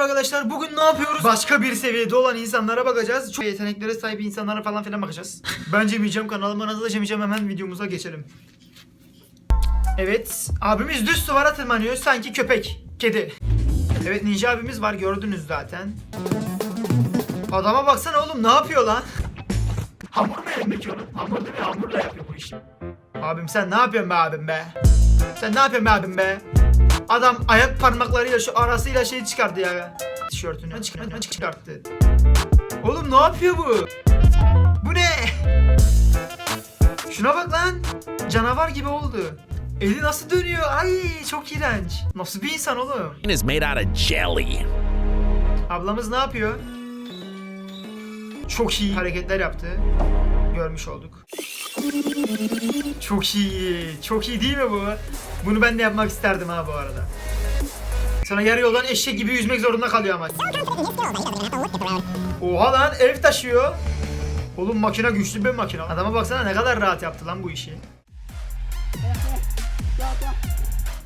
merhaba arkadaşlar. Bugün ne yapıyoruz? Başka bir seviyede olan insanlara bakacağız. Çok yeteneklere sahip insanlara falan filan bakacağız. Bence Miyeceğim kanalıma nasıl açamayacağım hemen videomuza geçelim. Evet. Abimiz düz duvara tırmanıyor. Sanki köpek. Kedi. Evet Ninja abimiz var gördünüz zaten. Adama baksana oğlum ne yapıyor lan? Hamur mu elindeki onun? Hamur değil mi? Hamurla yapıyor bu işi. Abim sen ne yapıyorsun be abim be? Sen ne yapıyorsun be abim be? Adam ayak parmaklarıyla şu arasıyla şey çıkardı ya. Tişörtünü çıkarttı. çıkarttı. Oğlum ne yapıyor bu? Bu ne? Şuna bak lan. Canavar gibi oldu. Eli nasıl dönüyor? Ay çok iğrenç. Nasıl bir insan oğlum? is made out of jelly. Ablamız ne yapıyor? Çok iyi hareketler yaptı. Görmüş olduk. Çok iyi. Çok iyi değil mi bu? Bunu ben de yapmak isterdim ha bu arada. Sonra yarı yoldan eşek gibi yüzmek zorunda kalıyor ama. Oha lan ev taşıyor. Oğlum makine güçlü bir makine. Adama baksana ne kadar rahat yaptı lan bu işi.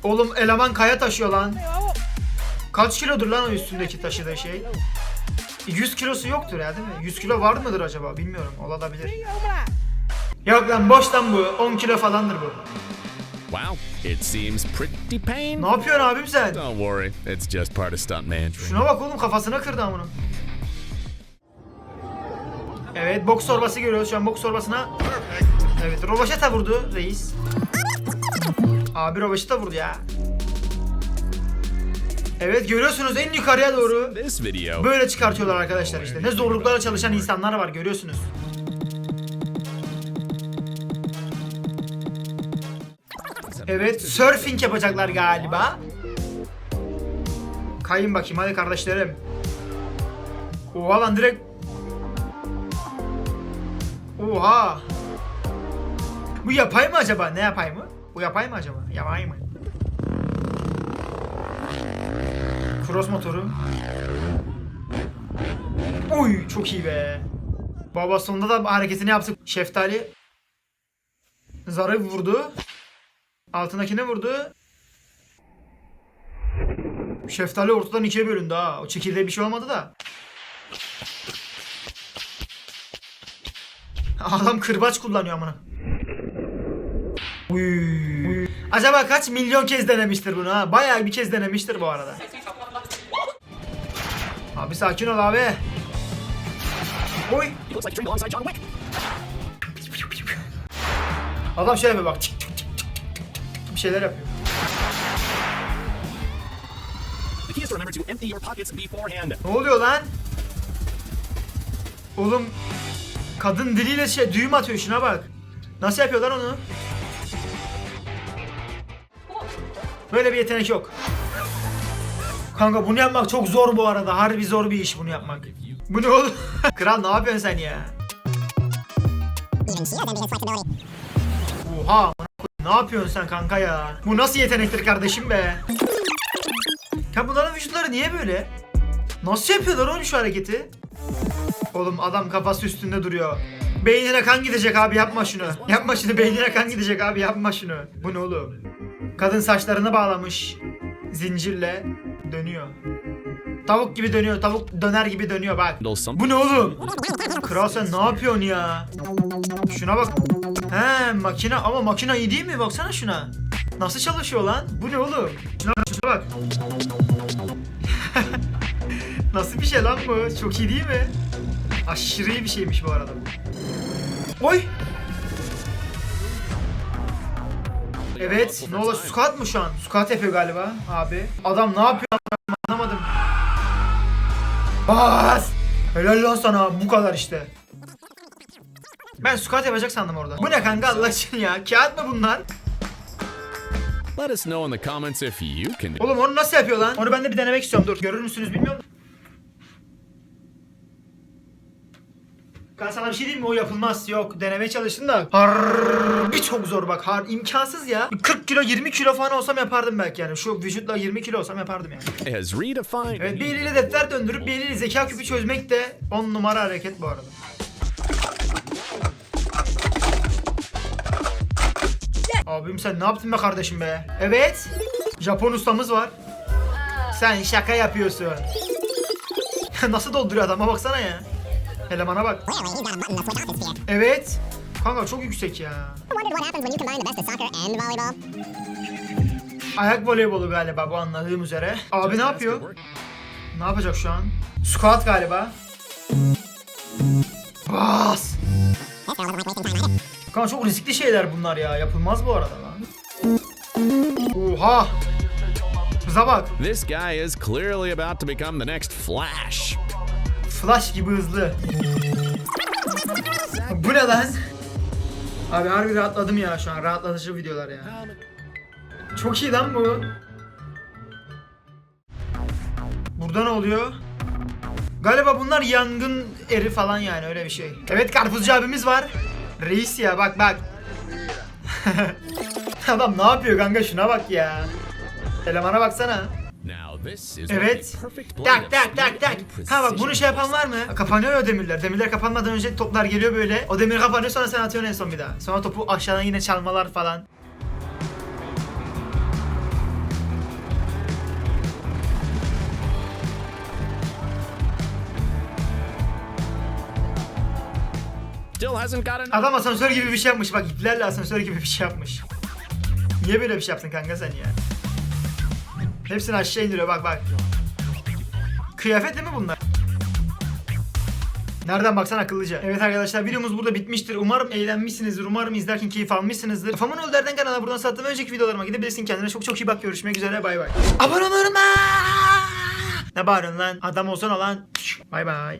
Oğlum eleman kaya taşıyor lan. Kaç kilodur lan o üstündeki taşıdığı şey? 100 kilosu yoktur ya değil mi? 100 kilo var mıdır acaba? Bilmiyorum. Olabilir. Yok lan boş lan bu. 10 kilo falandır bu. Wow, it seems pretty painful. Ne yapıyorsun abim sen? Don't worry, it's just part of stunt management. Şuna bak oğlum kafasına kırdı amına. Evet boks torbası görüyoruz şu an boks torbasına. Evet rovaşata vurdu reis. Abi rovaşata vurdu ya. Evet görüyorsunuz en yukarıya doğru. Böyle çıkartıyorlar arkadaşlar işte. Ne zorluklarla çalışan insanlar var görüyorsunuz. Evet surfing yapacaklar galiba. Kayın bakayım hadi kardeşlerim. Oha lan direkt. Oha. Bu yapay mı acaba? Ne yapay mı? Bu yapay mı acaba? Yapay mı? Cross motoru. Oy çok iyi be. Baba sonunda da hareketini yaptık. Şeftali zarı vurdu. Altındakine vurdu. Şeftali ortadan ikiye bölündü ha. O çekirdeğe bir şey olmadı da. Adam kırbaç kullanıyor amına. Acaba kaç milyon kez denemiştir bunu ha? Bayağı bir kez denemiştir bu arada. Abi sakin ol abi. Oy. Adam şöyle bir bak. Pockets beforehand. Ne oluyor lan? Oğlum kadın diliyle şey düğüm atıyor şuna bak. Nasıl yapıyorlar onu? Böyle bir yetenek yok. Kanka bunu yapmak çok zor bu arada. Harbi zor bir iş bunu yapmak. Bu ne oğlum? Kral ne yapıyorsun sen ya? Oha amına koyayım, ne yapıyorsun sen kanka ya? Bu nasıl yetenektir kardeşim be? Ya bunların vücutları niye böyle? Nasıl yapıyorlar oğlum şu hareketi? Oğlum adam kafası üstünde duruyor. Beynine kan gidecek abi yapma şunu. Yapma şunu beynine kan gidecek abi yapma şunu. Bu ne oğlum? Kadın saçlarını bağlamış. Zincirle dönüyor. Tavuk gibi dönüyor. Tavuk döner gibi dönüyor bak. Some. Bu ne oğlum? Kral sen ne yapıyorsun ya? Şuna bak. He makine ama makine iyi değil mi? Baksana şuna. Nasıl çalışıyor lan? Bu ne oğlum? Şuna, şuna bak. Nasıl bir şey lan bu? Çok iyi değil mi? Aşırı iyi bir şeymiş bu arada bu. Oy! Evet, ne oluyor? Squat mı şu an? Squat yapıyor galiba abi. Adam ne yapıyor? Bas! Helal lan sana bu kadar işte. Ben squat yapacak sandım orada. Bu ne kanka Allah için ya? Kağıt mı bunlar? Let us know in the comments if you can do Oğlum onu nasıl yapıyor lan? Onu ben de bir denemek istiyorum. Dur görür müsünüz bilmiyorum. Ben sana bir şey diyeyim mi? O yapılmaz. Yok denemeye çalıştım da. Harbi çok zor bak. Har imkansız ya. 40 kilo 20 kilo falan olsam yapardım belki yani. Şu vücutla 20 kilo olsam yapardım yani. Evet bir eliyle defter döndürüp bir eliyle zeka küpü çözmek de 10 numara hareket bu arada. Abim sen ne yaptın be kardeşim be? Evet. Japon ustamız var. Sen şaka yapıyorsun. Nasıl dolduruyor adama baksana ya. Elemana bak. Clearly, he's got a button to switch off his sphere. Evet. Kanka çok yüksek ya. Wondered what happens when you combine the best of soccer and volleyball? Ayak voleybolu galiba bu anladığım üzere. Abi ne yapıyor? Ne yapacak şu an? Squat galiba. Bas. Kanka çok riskli şeyler bunlar ya. Yapılmaz bu arada lan. Oha. Hıza bak. This guy is clearly about to become the next Flash. Flash gibi hızlı. Bu ne lan? Abi harbi rahatladım ya şu an. Rahatlatıcı videolar ya. Çok iyi lan bu. Burada ne oluyor? Galiba bunlar yangın eri falan yani öyle bir şey. Evet karpuzcu abimiz var. Reis ya bak bak. Adam ne yapıyor kanka şuna bak ya. Elemana baksana. Evet. Tak tak tak tak. Ha bak bunu şey yapan var mı? Kapanıyor ya o demirler. Demirler kapanmadan önce toplar geliyor böyle. O demir kapanıyor sonra sen atıyorsun en son bir daha. Sonra topu aşağıdan yine çalmalar falan. Adam asansör gibi bir şey yapmış. Bak iplerle asansör gibi bir şey yapmış. Niye böyle bir şey yaptın kanka sen ya? Hepsini aşağı indiriyor bak bak. Kıyafet değil mi bunlar? Nereden baksan akıllıca. Evet arkadaşlar videomuz burada bitmiştir. Umarım eğlenmişsinizdir. Umarım izlerken keyif almışsınızdır. Kafamın Ölder'den kanala buradan sattığım önceki videolarıma gidebilirsin. Kendine çok çok iyi bak. Görüşmek üzere. Bay bay. Abone olmayı. Ne bağırıyorsun lan? Adam olsana lan. Bay bay.